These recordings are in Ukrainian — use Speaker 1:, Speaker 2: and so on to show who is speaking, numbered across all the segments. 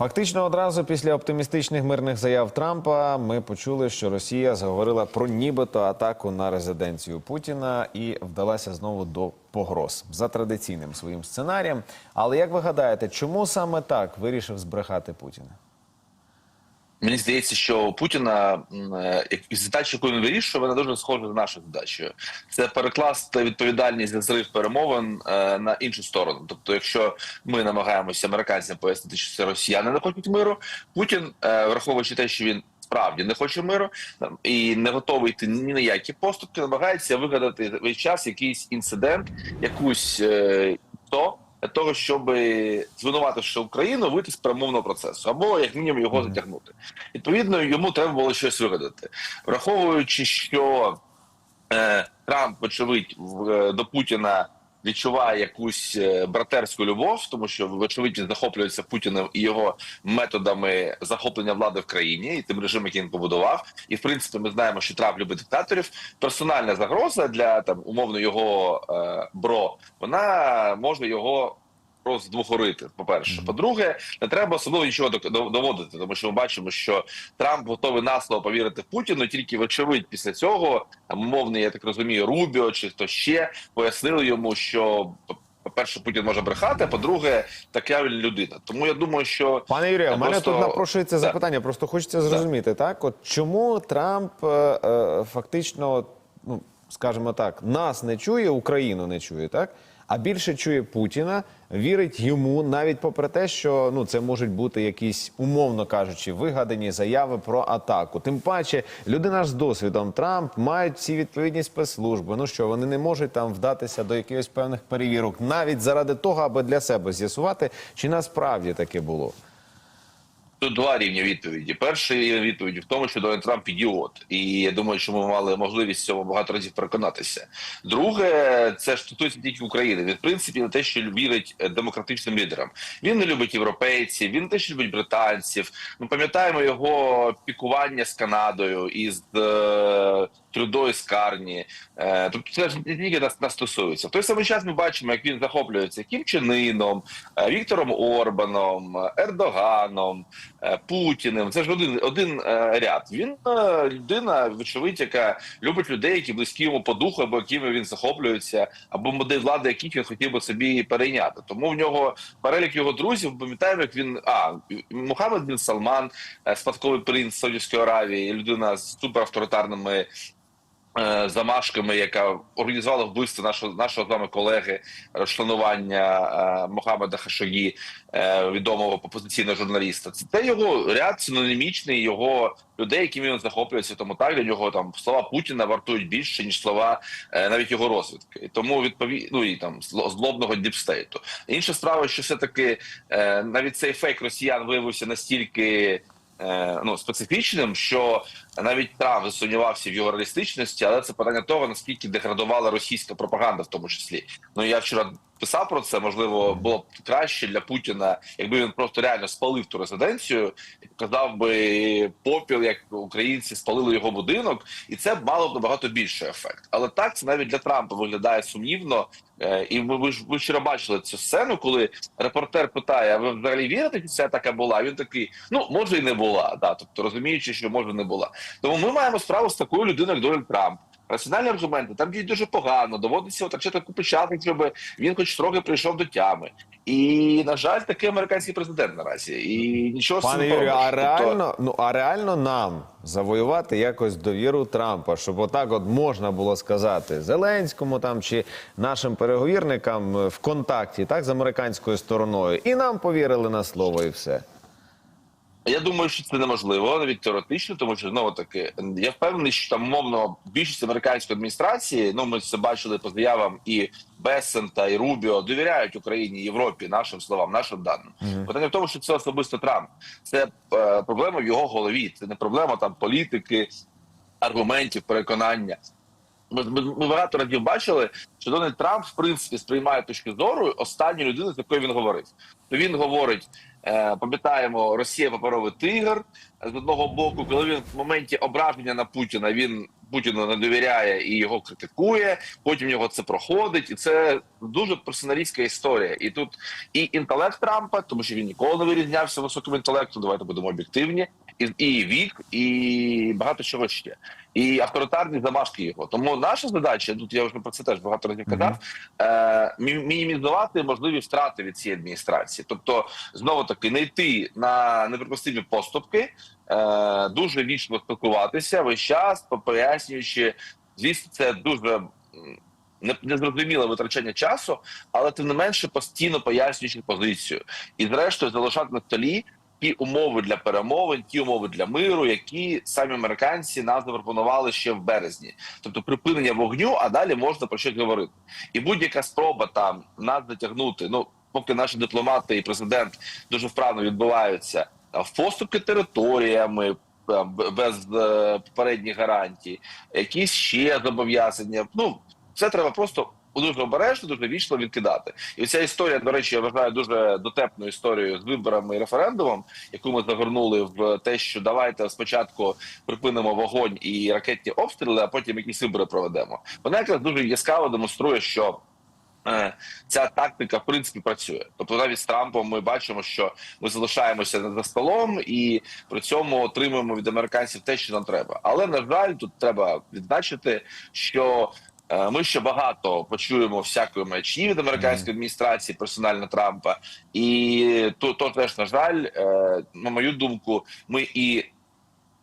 Speaker 1: Фактично, одразу після оптимістичних мирних заяв Трампа ми почули, що Росія заговорила про нібито атаку на резиденцію Путіна і вдалася знову до погроз за традиційним своїм сценарієм. Але як ви гадаєте, чому саме так вирішив збрехати Путіна?
Speaker 2: Мені здається, що у Путіна е, задача, яку він вирішує, вона дуже схожа з нашою задачею. Це перекласти відповідальність за зрив перемовин е, на іншу сторону. Тобто, якщо ми намагаємося американцям пояснити, що це росіяни не хочуть миру, Путін, е, враховуючи те, що він справді не хоче миру і не готовий йти ні на які поступки, намагається вигадати весь час якийсь інцидент, якусь то. Для того, щоб звинувативши Україну, вийти з перемовного процесу, або як мінімум його затягнути. Відповідно, йому треба було щось вигадати, враховуючи, що е, Трамп, вочевидь, в- е, до Путіна відчуває якусь е, братерську любов, тому що вочевидь захоплюється Путіним і його методами захоплення влади в країні і тим режимом, який він побудував. І в принципі, ми знаємо, що Трамп любить диктаторів. Персональна загроза для там умовно його е, бро, вона може його. Роздвохорити, по-перше. По-друге, не треба особливо нічого доводити, тому що ми бачимо, що Трамп готовий на слово повірити Путіну. Тільки вочевидь після цього там умовний, я так розумію, Рубіо чи хто ще пояснили йому, що по-перше, Путін може брехати, а по-друге, така людина. Тому я думаю, що
Speaker 1: Пане Юрію,
Speaker 2: Я
Speaker 1: у мене тут напрошується
Speaker 2: Да.
Speaker 1: запитання. Просто хочеться зрозуміти, так? От чому Трамп е, е, фактично, ну скажімо так, нас не чує, Україну не чує, так? А більше чує Путіна, вірить йому, навіть попри те, що ну це можуть бути якісь, умовно кажучи, вигадані заяви про атаку. Тим паче, людина з досвідом Трамп мають всі відповідні спецслужби. Ну що вони не можуть там вдатися до якихось певних перевірок, навіть заради того, аби для себе з'ясувати, чи насправді таке було.
Speaker 2: Тут два рівні відповіді. Перший рівень відповіді в тому, що Дональд Трамп ідіот, і я думаю, що ми мали можливість цього багато разів переконатися. Друге, це ж стосується тільки України. Він в принципі не те, що вірить демократичним лідерам. Він не любить європейців, він не те, що любить британців. Ми пам'ятаємо його пікування з Канадою із е, Трюдою з Карні. Е, тобто це ж не тільки нас, нас стосується. В той самий час ми бачимо, як він захоплюється Кім Іном, е, Віктором Орбаном, е, Ердоганом. Путіним. Це ж один один ряд. Він людина, вочевидь, яка любить людей, які близькі йому по духу, або якими він захоплюється, або модель влади, яких він хотів би собі перейняти. Тому в нього перелік його друзів. Пам'ятаємо, як він а Мухаммед бін Салман, спадковий принц Саудівської Аравії, людина з суперавторитарними замашками, яка організувала вбивство нашого нашого з вами колеги розшанування е, Мохаммеда Хашогі, е, відомого опозиційного журналіста. Це його ряд синонімічний його людей, якими він захоплюється. Тому так для нього там слова Путіна вартують більше ніж слова е, навіть його розвідки. Тому відповідно ну, і там злобного діпстейту. Інша справа, що все таки е, навіть цей фейк росіян виявився настільки. е, Ну, специфічним, що навіть Трамп засумнівався в його реалістичності, але це питання того, наскільки деградувала російська пропаганда, в тому числі. Ну я вчора писав про це. Можливо, було б краще для Путіна, якби він просто реально спалив ту резиденцію, і показав би попіл, як українці спалили його будинок, і це мало б набагато більший ефект. Але так це навіть для Трампа виглядає сумнівно. Е, І ви, ви ж ви вчора бачили цю сцену, коли репортер питає: а ви взагалі вірите, що ця така була? Він такий: ну може і не була. Да, тобто розуміючи, що може не була. Тому ми маємо справу з такою людиною, як Дональд Трамп. Раціональні аргументи там діють дуже погано, доводиться втрачати купу часу, щоб він хоч трохи прийшов до тями. І на жаль, такий американський президент наразі. І нічого
Speaker 1: Пане Юрію, а.
Speaker 2: Тобто-
Speaker 1: реально, ну а реально нам завоювати якось довіру Трампа, щоб отак от можна було сказати Зеленському там чи нашим переговірникам в контакті, так з американською стороною, і нам повірили на слово, і все.
Speaker 2: Я думаю, що це неможливо навіть теоретично, тому що знову таки я впевнений, що там умовно більшість американської адміністрації. Ну ми це бачили по заявам і Бесента, і Рубіо довіряють Україні, Європі, нашим словам, нашим даним. Питання в тому, що це особисто Трамп. Це е, проблема в його голові. Це не проблема там політики, аргументів, переконання. Ми, ми, ми багато разів бачили, що Дональд Трамп в принципі сприймає точки зору останньої людини, з якою він говорить. То він говорить: пам'ятаємо, Росія паперовий тигр. З одного боку, коли він в моменті ображення на Путіна він Путіну не довіряє і його критикує. Потім в нього це проходить, і це дуже персоналістська історія. І тут і інтелект Трампа, тому що він ніколи не вирізнявся високим інтелектом. Давайте будемо об'єктивні, і, і вік, і багато чого ще. І авторитарні замашки його. Тому наша задача, тут я вже про це теж багато разів казав, е, мінімізувати можливі втрати від цієї адміністрації. Тобто, знову таки, не йти на неприпустимі поступки, е, дуже вічно спілкуватися весь час, пояснюючи, звісно, це дуже. не- Незрозуміле витрачання часу, але тим не менше постійно пояснюючи позицію, і зрештою залишати на столі ті умови для перемовин, ті умови для миру, які самі американці нам запропонували ще в березні, тобто припинення вогню, а далі можна про щось говорити. І будь-яка спроба там нас затягнути. Ну поки наші дипломати і президент дуже вправно відбуваються в поступки територіями. Без е, попередніх гарантій, якісь ще зобов'язання. Ну це треба просто дуже обережно, дуже вічно відкидати. І ця історія, до речі, я вважаю дуже дотепною історією з виборами і референдумом, яку ми загорнули в те, що давайте спочатку припинимо вогонь і ракетні обстріли, а потім якісь вибори проведемо. Вона якраз дуже яскраво демонструє, що. Е, Ця тактика в принципі працює. Тобто, навіть з Трампом ми бачимо, що ми залишаємося за столом і при цьому отримуємо від американців те, що нам треба. Але на жаль, тут треба відзначити, що е, ми ще багато почуємо всякої маячні від американської адміністрації персонально Трампа, і то, то теж на жаль, е, на мою думку, ми і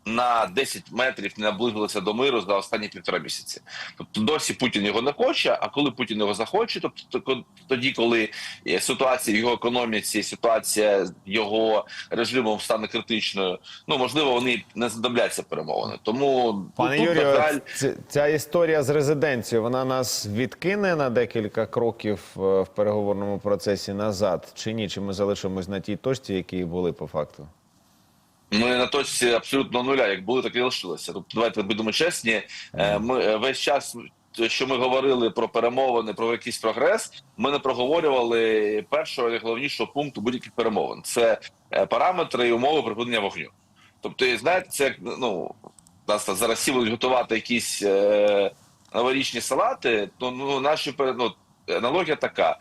Speaker 2: на 10 метрів не наблизилися до миру за останні півтора місяці. Тобто досі Путін його не хоче. А коли Путін його захоче, тобто тоді, коли е, ситуація в його економіці, ситуація його режимом стане критичною, ну можливо, вони не знадобляться перемовини. Тому
Speaker 1: Пане Юрію, ц- ця історія з резиденцією, вона нас відкине на декілька кроків е, в переговорному процесі назад, чи ні? Чи ми залишимось на тій точці, які були по факту?
Speaker 2: Ми на точці абсолютно нуля, як були, так і лишилися. Тобто, давайте будемо чесні. Е, Ми е, весь час, що ми говорили про перемовини, про якийсь прогрес, ми не проговорювали першого найголовнішого пункту будь-яких перемовин. Це е, параметри і умови припинення вогню. Тобто, і знаєте, це як ну нас зараз будуть готувати якісь е, новорічні салати. То ну наші ну, аналогія така: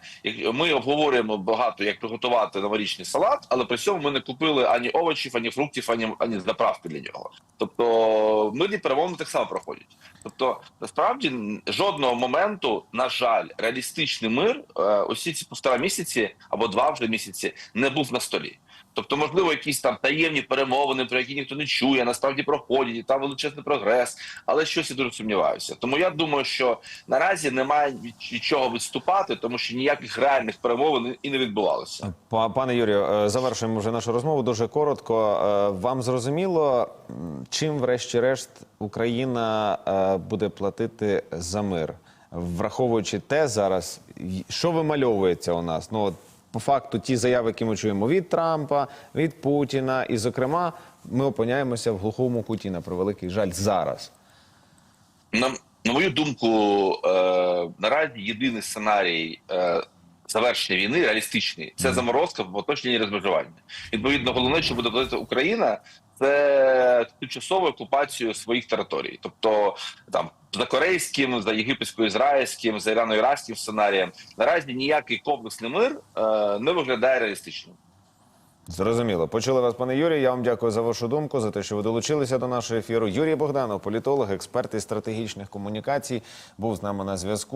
Speaker 2: ми обговорюємо багато, як приготувати новорічний салат, але при цьому ми не купили ані овочів, ані фруктів, ані, ані заправки для нього. Тобто мирні перемовини так само проходять. Тобто, насправді жодного моменту, на жаль, реалістичний мир е, усі ці півтора місяці або два вже місяці не був на столі. Тобто, можливо, якісь там таємні перемовини, про які ніхто не чує, насправді проходять, і там величезний прогрес, але щось я дуже сумніваюся. Тому я думаю, що наразі немає від чого відступати, тому що ніяких реальних перемовин і не відбувалося.
Speaker 1: Па- Пане Юрію, е, завершуємо вже нашу розмову дуже коротко. Е, Вам зрозуміло, чим, врешті-решт, Україна е, буде платити за мир, враховуючи те зараз, що вимальовується у нас? Ну от по факту, ті заяви, які ми чуємо від Трампа, від Путіна, і, зокрема, ми опиняємося в глухому куті на превеликий жаль зараз.
Speaker 2: На, на мою думку, е, наразі єдиний сценарій е, завершення війни реалістичний це заморозка в оточенні розмежування. Відповідно, головне, що буде платити Україна, це тимчасову окупацію своїх територій, тобто там за корейським, за єгипетсько-ізраїльським, за ірано-іракським сценарієм. Наразі ніякий комплексний мир е, не виглядає реалістичним.
Speaker 1: Зрозуміло. Почули вас, пане Юрію. Я вам дякую за вашу думку, за те, що ви долучилися до нашого ефіру. Юрій Богданов, політолог, експерт із стратегічних комунікацій, був з нами на зв'язку.